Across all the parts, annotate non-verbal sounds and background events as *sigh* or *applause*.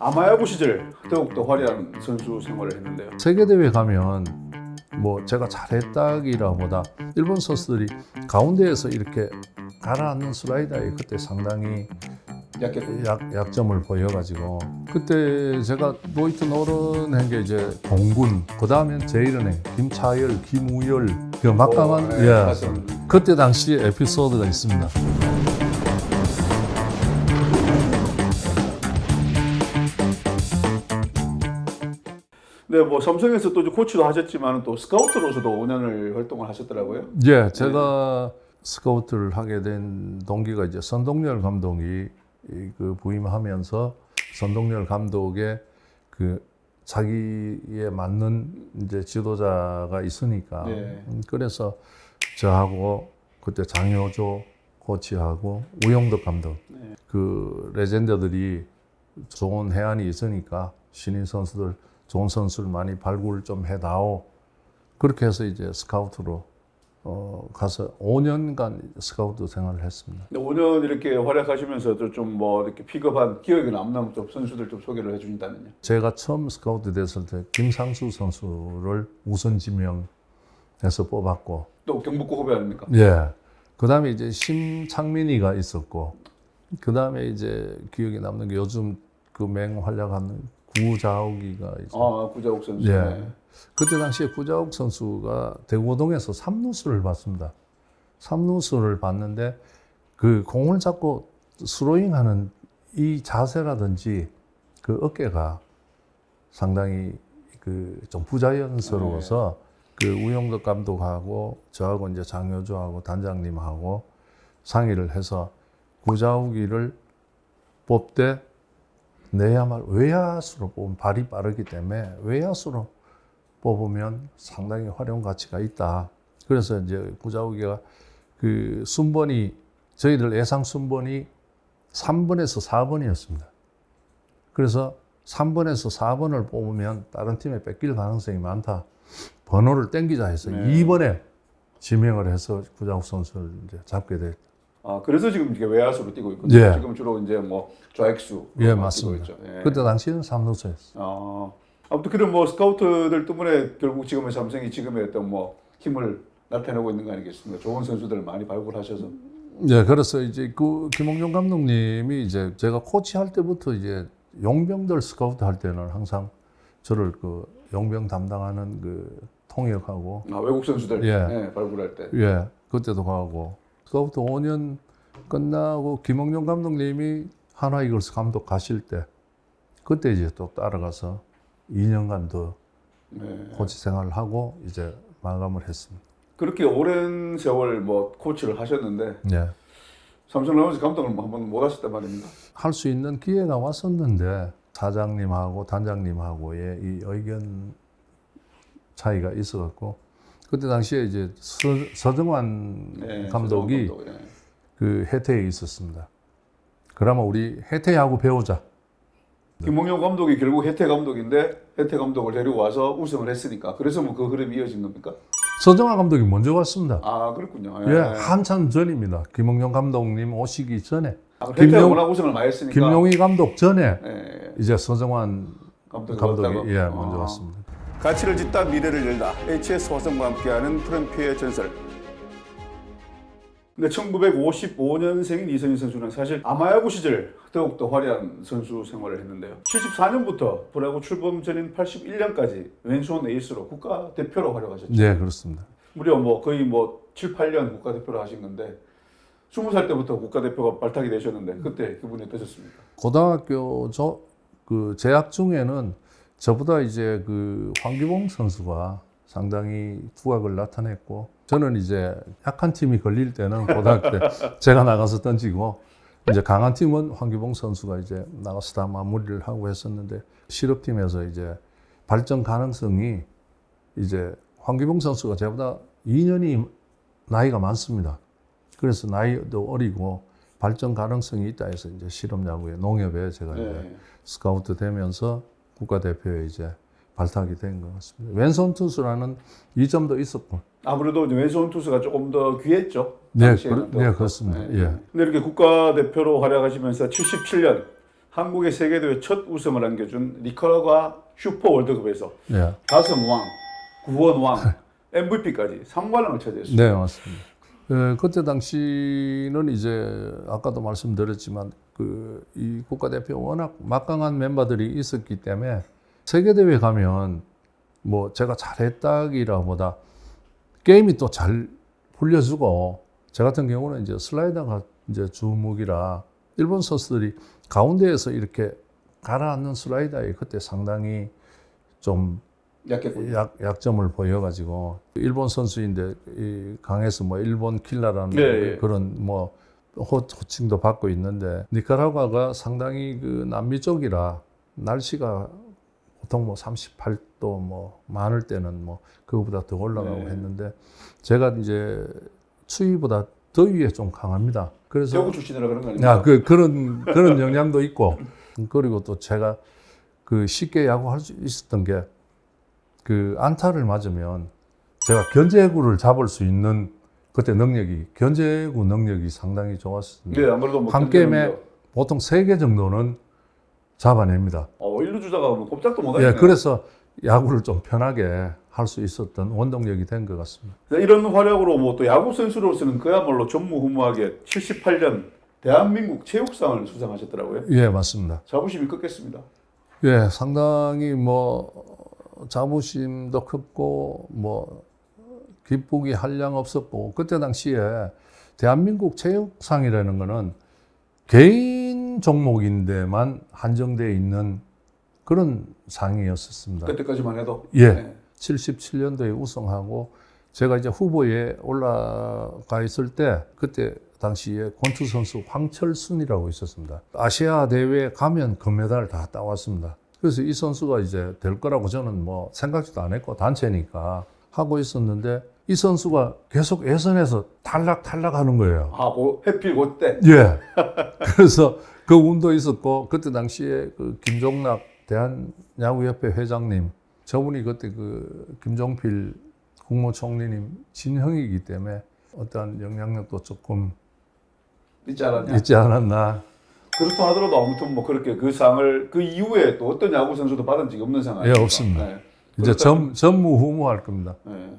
아마야구 시절 더욱더 화려한 선수 생활을 했는데요. 세계 대회 가면 뭐 제가 잘했다기라보다 일본 선수들이 가운데에서 이렇게 가라앉는 슬라이더에 그때 상당히 약했군요. 약, 약점을 보여가지고 그때 제가 노이트 노런한 게 이제 공군 그 다음엔 제일은행 김차열 김우열 그 막강한 오, 네, 예 맞습니다. 그때 당시 에피소드가 있습니다. 네, 뭐 삼성에서 또 이제 코치도 하셨지만 또 스카우트로서도 5년을 활동을 하셨더라고요. 예, 제가 스카우트를 하게 된 동기가 이제 선동열 감독이 이그 부임하면서 선동열 감독의 그 자기에 맞는 이제 지도자가 있으니까 네. 음, 그래서 저하고 그때 장효조 코치하고 우영덕 감독 네. 그 레전드들이 좋은 해안이 있으니까 신인 선수들 좋은 선수를 많이 발굴 좀 해다오 그렇게 해서 이제 스카우트로 어, 가서 5년간 스카우트 생활을 했습니다. 근데 5년 이렇게 활약하시면서도 좀 뭐 이렇게 픽업한 기억에 남는 좀 선수들 좀 소개를 해주신다면요. 제가 처음 스카우트 됐을 때 김상수 선수를 우선 지명해서 뽑았고, 또 경북고 후배 아닙니까? 예. 그 다음에 이제 심창민이가 있었고, 그 다음에 이제 기억에 남는 게 요즘 그 맹활약하는 구자욱이가 이제 아 구자욱 선수. 예. 네. 그때 당시에 구자욱 선수가 대구동에서 삼루수를 봤습니다. 삼루수를 봤는데 그 공을 잡고 스로잉하는 이 자세라든지 그 어깨가 상당히 그 좀 부자연스러워서 그 우영덕 감독하고 저하고 이제 장효조하고 단장님하고 상의를 해서 구자욱이를 뽑되 내야말 외야수로 뽑으면 발이 빠르기 때문에 외야수로 뽑으면 상당히 활용 가치가 있다. 그래서 이제 구자욱이가 그 순번이 저희들 예상 순번이 3번에서 4번이었습니다. 그래서 3번에서 4번을 뽑으면 다른 팀에 뺏길 가능성이 많다. 번호를 땡기자 해서 네. 2번에 지명을 해서 구자욱 선수를 이제 잡게 됐. 아 그래서 지금 이게 외야수로 뛰고 있거든요. 예. 지금 주로 이제 뭐 좌익수. 예, 맞습니다. 있죠. 예. 그때 당시에는 3루수였어요. 아 아무튼 그런 뭐 스카우트들 때문에 결국 지금의 삼성이 지금의 어떤 뭐 힘을 나타내고 있는 거 아니겠습니까? 좋은 선수들을 많이 발굴하셔서. 예, 그래서 이제 그 김홍종 감독님이 이제 제가 코치할 때부터 이제 용병들 스카우트 할 때는 항상 저를 그 용병 담당하는 그 통역하고 아, 외국 선수들 예. 예, 발굴할 때. 예, 그때도 가고 스카우트 5년 끝나고 김홍종 감독님이 하나 이글스 감독 가실 때 그때 이제 또 따라가서 2년간 더 네. 코치 생활을 하고 이제 마감을 했습니다. 그렇게 오랜 세월 뭐 코치를 하셨는데 예. 삼성 라이온즈 감독을 뭐 한번 못 하셨단 말입니다. 할 수 있는 기회가 왔었는데 사장님하고 단장님하고의 이 의견 차이가 있어갖고 그때 당시에 이제 서, 서정환 네, 감독이 서정환 감독, 예. 그 해태에 있었습니다. 그러면 우리 해태하고 배우자. 김홍용 감독이 결국 혜태 감독인데 혜태 감독을 데리고 와서 우승을 했으니까 그래서 뭐 그 흐름이 이어진 겁니까? 서정환 감독이 먼저 왔습니다. 아 그렇군요. 예, 한참 전입니다. 김홍용 감독님 오시기 전에 아, 김용- 워낙 우승을 많이 했으니까. 김용희 감독 전에 예, 이제 서정환 감독이, 감독이? 예 아. 먼저 왔습니다. 가치를 짓다 미래를 열다 HS 화성과 함께하는 프렌피의 전설. 근데 1955년생인 이선희 선수는 사실 아마야구 시절 더욱더 화려한 선수 생활을 했는데요. 74년부터 프로야구 출범 전인 81년까지 왼손 에이스로 국가대표로 활약하셨죠. 네 그렇습니다. 무려 뭐 거의 뭐 7, 8년 국가대표를 하신 건데 20살 때부터 국가대표가 발탁이 되셨는데 그때 기분이 어떠셨습니까? 고등학교 저 그 재학 중에는 저보다 이제 그 황기봉 선수가 상당히 두각을 나타냈고 저는 이제 약한 팀이 걸릴 때는 고등학교 때 *laughs* 제가 나가서 던지고 이제 강한 팀은 황기봉 선수가 이제 나가서 다 마무리를 하고 했었는데 실업팀에서 이제 발전 가능성이 이제 황기봉 선수가 저보다 2년이 나이가 많습니다. 그래서 나이도 어리고 발전 가능성이 있다 해서 이제 실업 야구에 농협에 제가 이제 네. 스카우트 되면서 국가대표에 이제 발탁이 된 것 같습니다. 왼손 투수라는 이점도 있었고. 아무래도 왼손 투수가 조금 더 귀했죠. 네, 더. 네, 그렇습니다. 예. 근데 이렇게 국가대표로 활약하시면서 77년 한국의 세계대회 첫 우승을 안겨준 니카라과 슈퍼 월드컵에서 예. 다승왕, 구원 왕, MVP까지 상관왕을 차지했습니다. 네, 맞습니다. 예, 그때 당시는 이제 아까도 말씀드렸지만 그 이 국가대표 워낙 막강한 멤버들이 있었기 때문에 세계 대회 가면 뭐 제가 잘했다기라보다 게임이 또 잘 풀려주고 저 같은 경우는 이제 슬라이더가 이제 주무기라 일본 선수들이 가운데에서 이렇게 가라앉는 슬라이더에 그때 상당히 좀 약했군요. 약, 약점을 보여가지고 일본 선수인데 이 강에서 뭐 일본 킬러라는 네, 예. 그런 뭐 호, 호칭도 받고 있는데 니카라과가 상당히 그 남미 쪽이라 날씨가 보통 뭐 38도 뭐 많을 때는 뭐 그거보다 더 올라가고 네. 했는데 제가 이제 추위보다 더위에 좀 강합니다. 그래서 대구 출신이라 그런 거 아닙니까? 야, 그 그런 그런 영향도 있고 그리고 또 제가 그 쉽게 야구할 수 있었던 게 그 안타를 맞으면 제가 견제구를 잡을 수 있는 그때 능력이 견제구 능력이 상당히 좋았습니다. 네, 아무래도 뭐한 게임에 보통 세개 정도는 잡아냅니다. 어, 일루 주자가 뭐 꼼짝도 못 하네요. 예, 그래서 야구를 좀 편하게 할 수 있었던 원동력이 된 것 같습니다. 이런 활약으로 뭐 또 야구 선수로서는 그야말로 전무후무하게 78년 대한민국 체육상을 수상하셨더라고요. 예, 맞습니다. 자부심이 컸겠습니다. 예, 상당히 뭐 자부심도 컸고 뭐 기쁘기 한량 없었고 그때 당시에 대한민국 체육상이라는 거는 개인 종목인데만 한정되어 있는 그런 상이었었습니다. 그때까지만 해도. 예. 네. 77년도에 우승하고 제가 이제 후보에 올라가 있을 때 그때 당시에 권투 선수 황철순이라고 있었습니다. 아시아 대회 가면 금메달 다 따왔습니다. 그래서 이 선수가 이제 될 거라고 저는 뭐 생각지도 안 했고 단체니까 하고 있었는데 이 선수가 계속 예선에서 탈락 탈락하는 거예요. 아, 고, 해필 그때. 예. 그래서 그 운도 있었고 그때 당시에 그 김종락 대한야구협회 회장님 저분이 그때 그 김종필 국무총리님 친형이기 때문에 어떠한 영향력도 조금 있지 않았냐. 있지 않았나. 그렇다 하더라도 아무튼 뭐 그렇게 그 상을 그 이후에 또 어떤 야구 선수도 받은 적이 없는 상황. 예? 없습니다. 네. 이제 전, 전무후무할 겁니다. 네.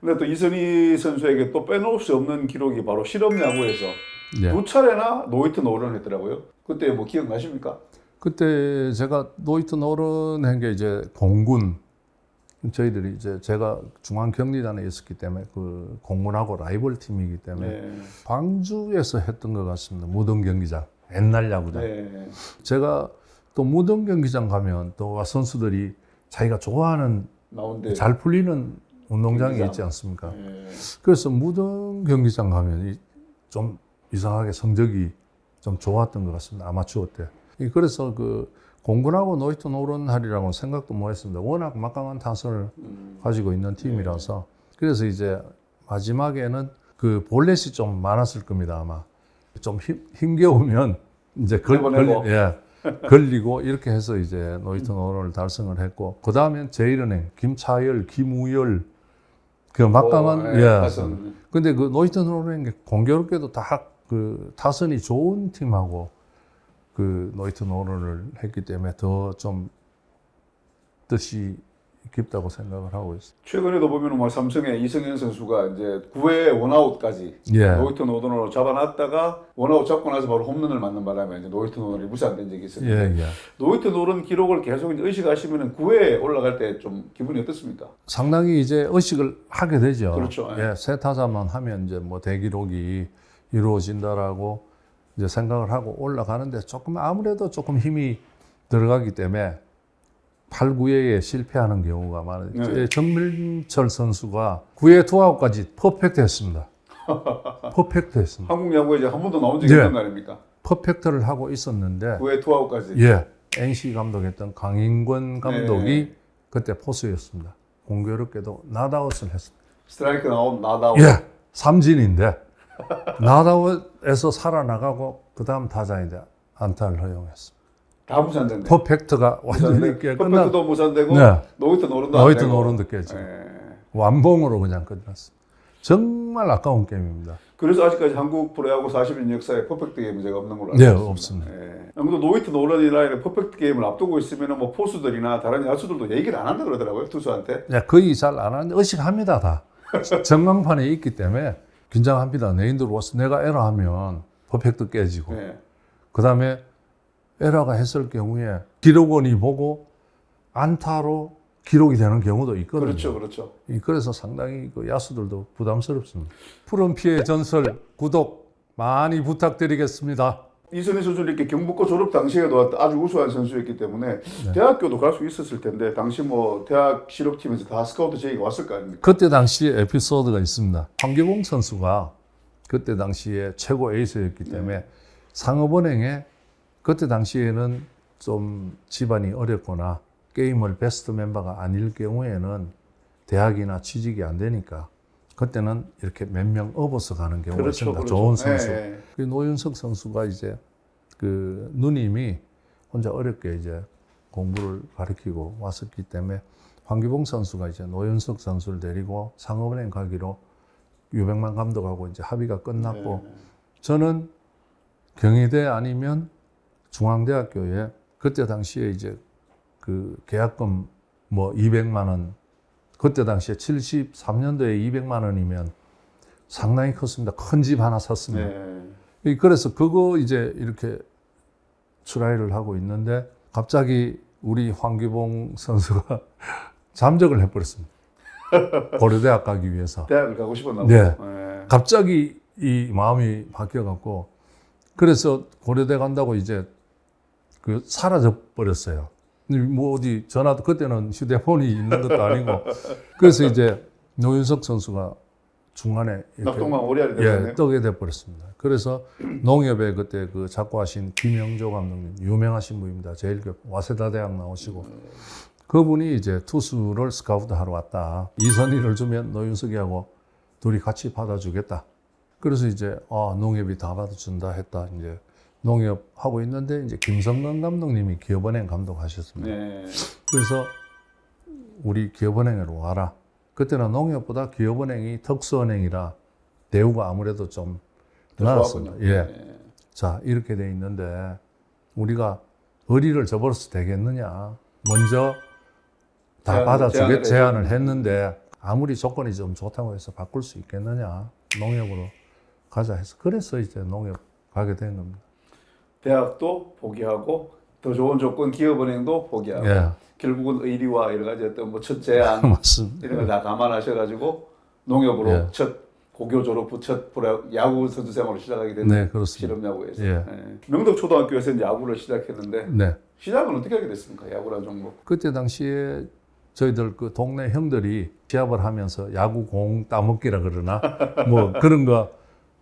근데 또 이선희 선수에게 또 빼놓을 수 없는 기록이 바로 실업 야구에서 예. 두 차례나 노이트 노런을 했더라고요. 그때 뭐 기억나십니까? 그때 제가 노이튼 어른 한게 이제 공군 저희들이 이제 제가 중앙 격리단에 있었기 때문에 그 공군하고 라이벌 팀이기 때문에 네. 광주에서 했던 것 같습니다. 무등 경기장 옛날 야구장. 네. 제가 또 무등 경기장 가면 또 선수들이 자기가 좋아하는 나온데. 잘 풀리는 운동장이 경기장. 있지 않습니까? 네. 그래서 무등 경기장 가면 이- 좀 이상하게 성적이 좀 좋았던 것 같습니다. 아마추어 때. 이 그래서 그 공군하고 노이튼 오른하리라고는 생각도 못 했습니다. 워낙 막강한 타선을 음. 가지고 있는 팀이라서. 그래서 이제 마지막에는 그 볼넷이 좀 많았을 겁니다, 아마. 좀 힘, 힘겨우면 이제 걸. 걸, 예, 걸리고 이렇게 해서 이제 노이튼 오른을 달성을 했고, 그 다음엔 제일은행, 김차열, 김우열, 그 막강한, 오, 네, 예. 타선. 근데 그 노이튼 오른이 공교롭게도 다 그 타선이 좋은 팀하고 그 노이튼 오른을 했기 때문에 더 좀 뜻이 깊다고 생각을 하고 있어요. 최근에도 보면 뭐 삼성의 이승현 선수가 이제 9회 원아웃까지 예. 노이트 노던으로 잡아놨다가 원아웃 잡고 나서 바로 홈런을 맞는 바람에 이제 노이트 노던이 무산된 적이 있었는데 예, 예. 노이트 노던 기록을 계속 이제 의식하시면 9회에 올라갈 때 좀 기분이 어떻습니까? 상당히 이제 의식을 하게 되죠. 그렇죠. 예. 예, 세 타자만 하면 이제 뭐 대기록이 이루어진다라고 이제 생각을 하고 올라가는데 조금 아무래도 조금 힘이 들어가기 때문에 8, 9회에 실패하는 경우가 많아요. 네. 제 정밀철 선수가 9회 투아웃까지 퍼펙트 했습니다. *laughs* 퍼펙트 했습니다. 한국 야구에 이제 한 번도 나온 적이 예. 없는 거 아닙니까? 퍼펙트를 하고 있었는데 9회 투아웃까지. 예, NC 감독했던 강인권 감독이 네. 그때 포수였습니다. 공교롭게도 나다웃을 했습니다. 스트라이크 나온 나다운. 예, 삼진인데 나다웃에서 살아나가고 그 다음 타자인데 안타를 허용했습니다. 다 무산된대. 퍼펙트가 완전히 깨 끝나 퍼펙트도 무산되고 네. 노이트 노른도 노이트. 노른도 깨지 예. 완봉으로 그냥 끝났습니다. 정말 아까운 게임입니다. 그래서 아직까지 한국 프로야구 40년 역사에 퍼펙트 게임 문제가 없는 걸로 알고 네, 있습니다. 없습니다. 예. 아무도 노이트 노런이나 이런 퍼펙트 게임을 앞두고 있으면 뭐 포수들이나 다른 야수들도 얘기를 안 한다 그러더라고요 투수한테. 야, 거의 잘 안 하는데 의식합니다 다. *laughs* 전광판에 있기 때문에 긴장합니다. 내인들 와서 내가 에러하면 퍼펙트 깨지고 예. 그 다음에 에러가 했을 경우에 기록원이 보고 안타로 기록이 되는 경우도 있거든요. 그렇죠, 그렇죠. 이- 그래서 상당히 그 야수들도 부담스럽습니다. 푸른 피의 전설 구독 많이 부탁드리겠습니다. 이선희 선수는 이렇게 경북고 졸업 당시에도 아주 우수한 선수였기 때문에 네. 대학교도 갈 수 있었을 텐데 당시 뭐 대학 실업팀에서 다 스카우트 제의가 왔을 거 아닙니까? 그때 당시에 에피소드가 있습니다. 황교봉 선수가 그때 당시에 최고 에이스였기 때문에 상업은행에 그때 당시에는 좀 집안이 어렵거나 게임을 베스트 멤버가 아닐 경우에는 대학이나 취직이 안 되니까 그때는 이렇게 몇 명 업어서 가는 경우가 있습니다. 좋은 선수. 예, 예. 그 노윤석 선수가 이제 그 누님이 혼자 어렵게 이제 공부를 가르치고 왔었기 때문에 황기봉 선수가 이제 노윤석 선수를 데리고 상업은행 가기로 유백만 감독하고 이제 합의가 끝났고 네. 저는 경희대 아니면 중앙대학교에 그때 당시에 이제 그 계약금 뭐 200만 원 그때 당시에 73년도에 200만 원이면 상당히 컸습니다. 큰 집 하나 샀습니다. 네. 이- 그래서 그거 이제 이렇게 트라이를 하고 있는데 갑자기 우리 황기봉 *laughs* 선수가 잠적을 해버렸습니다. *laughs* 고려대학 가기 위해서. 대학을 가고 싶었나 네. 예. 갑자기 이 마음이 바뀌어갖고 그래서 고려대 간다고 이제 그 사라져 버렸어요. 뭐 어디 전화도 그때는 휴대폰이 있는 것도 아니고 그래서 이제 노윤석 선수가 중간에 낙동강 오리알이 예, 되겠네요. 떠게 돼 버렸습니다. 그래서 농협에 그때 그 작고하신 김영조 감독님 유명하신 분입니다. 제일 그 와세다 대학 나오시고 그분이 이제 투수를 스카우트 하러 왔다. 이선희를 주면 노윤석이하고 둘이 같이 받아주겠다. 그래서 이제 아 농협이 다 받아준다 했다. 이제 농협 하고 있는데 이제 김성근 감독님이 기업은행 감독하셨습니다. 네. 그래서 우리 기업은행으로 와라. 그때는 농협보다 기업은행이 특수은행이라 대우가 아무래도 좀 나았습니다. 예. 네. 자, 이렇게 돼 있는데 우리가 의리를 저버려서 되겠느냐. 먼저 다 받아주게 제안을 했는데 아무리 조건이 좀 좋다고 해서 바꿀 수 있겠느냐. 농협으로 가자 해서 그래서 이제 농협 가게 된 겁니다. 대학도 포기하고 더 좋은 조건 기업은행도 포기하고 예, 결국은 의리와 여러 가지 어떤 뭐첫 제안 *laughs* 맞습니다. 이런 걸 다 감안하셔가지고 농협으로 예. 첫 고교 졸업 후 첫 야구 선수 생활을 시작하게 됐네요. 네, 그렇습니다. 실업야구에서. 예. 예. 명덕 초등학교에서 야구를 시작했는데 네. 시작은 어떻게 하게 됐습니까? 야구라는 종목. 그때 당시에 저희들 그 동네 형들이 시합을 하면서 야구 공 따먹기라 그러나 뭐 그런 거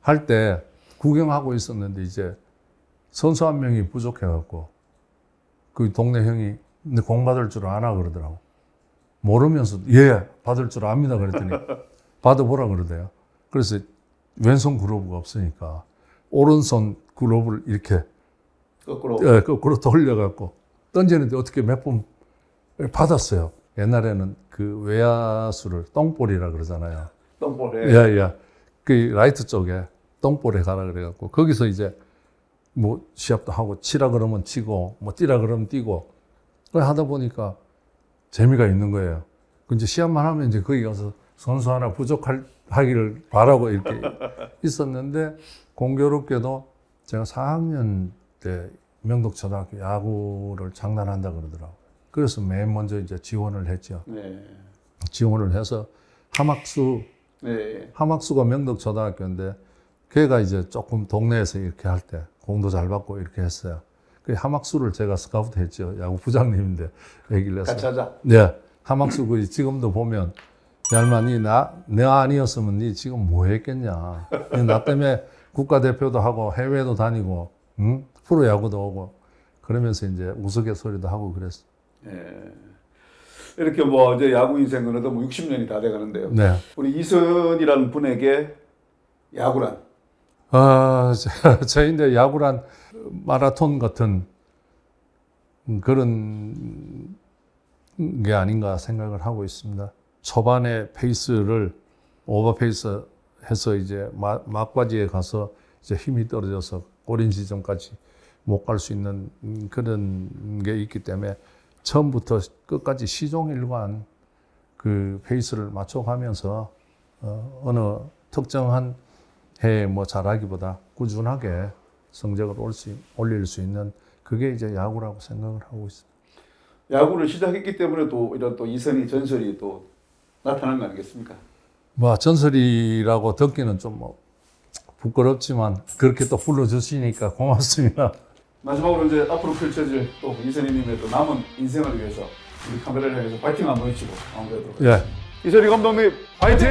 할 때 구경하고 있었는데 이제 선수 한 명이 부족해갖고 그 동네 형이 근데 공 받을 줄 아나 그러더라고 모르면서 예 받을 줄 압니다 그랬더니 *laughs* 받아보라 그러대요 그래서 왼손 그로브가 없으니까 오른손 그로브를 이렇게 거꾸로 예, 거꾸로 돌려갖고 던지는데 어떻게 몇 번 받았어요. 옛날에는 그 외야수를 똥볼이라 그러잖아요. 똥볼에 예, 예. 그 라이트 쪽에 똥볼에 가라 그래갖고 거기서 이제 뭐 시합도 하고 치라 그러면 치고 뭐 뛰라 그러면 뛰고 그걸 하다 보니까 재미가 있는 거예요. 그 이제 시합만 하면 이제 거기 가서 선수 하나 부족할 하기를 바라고 이렇게 *laughs* 있었는데 공교롭게도 제가 4학년 때 명덕초등학교 야구를 장난한다 그러더라고. 그래서 맨 먼저 이제 지원을 했죠. 네. 지원을 해서 하막수 네. 하막수가 명덕초등학교인데 걔가 이제 조금 동네에서 이렇게 할 때 공도 잘 받고 이렇게 했어요. 그 하막수를 제가 스카우트 했죠. 야구 부장님인데 얘기를 해서 같이 하자. 네, 하막수 그 지금도 보면 얄마 니나 내가 아니었으면 니 지금 뭐 했겠냐. 나 때문에 국가대표도 하고 해외도 다니고 응? 프로야구도 오고 그러면서 이제 우스갯소리도 하고 그랬어. 예. 이렇게 뭐 이제 야구 인생은 어도 뭐 60년이 다 돼가는데요. 네. 우리 이선이라는 분에게 야구란 아, *laughs* 저- 저희인데 야구란 마라톤 같은 그런 게 아닌가 생각을 하고 있습니다. 초반에 페이스를 오버페이스 해서 이제 마- 막바지에 가서 이제 힘이 떨어져서 꼬린 지점까지 못 갈 수 있는 음, 그런 게 있기 때문에 처음부터 끝까지 시종일관 그 페이스를 맞춰가면서 어, 어느 특정한 해에 뭐 잘하기보다 꾸준하게 성적을 올 수, 올릴 수 있는 그게 이제 야구라고 생각을 하고 있습니다. 야구를 시작했기 때문에 또 이런 또 이선희 전설이 또 나타난 거 아니겠습니까? 뭐 전설이라고 듣기는 좀 뭐 부끄럽지만 그렇게 또 불러주시니까 고맙습니다. 마지막으로 이제 앞으로 펼쳐질 또 이선희님의 또 남은 인생을 위해서 우리 카메라를 향해서 파이팅 한번 외치고 마무리하도록 예. 이선희 감독님 화이팅!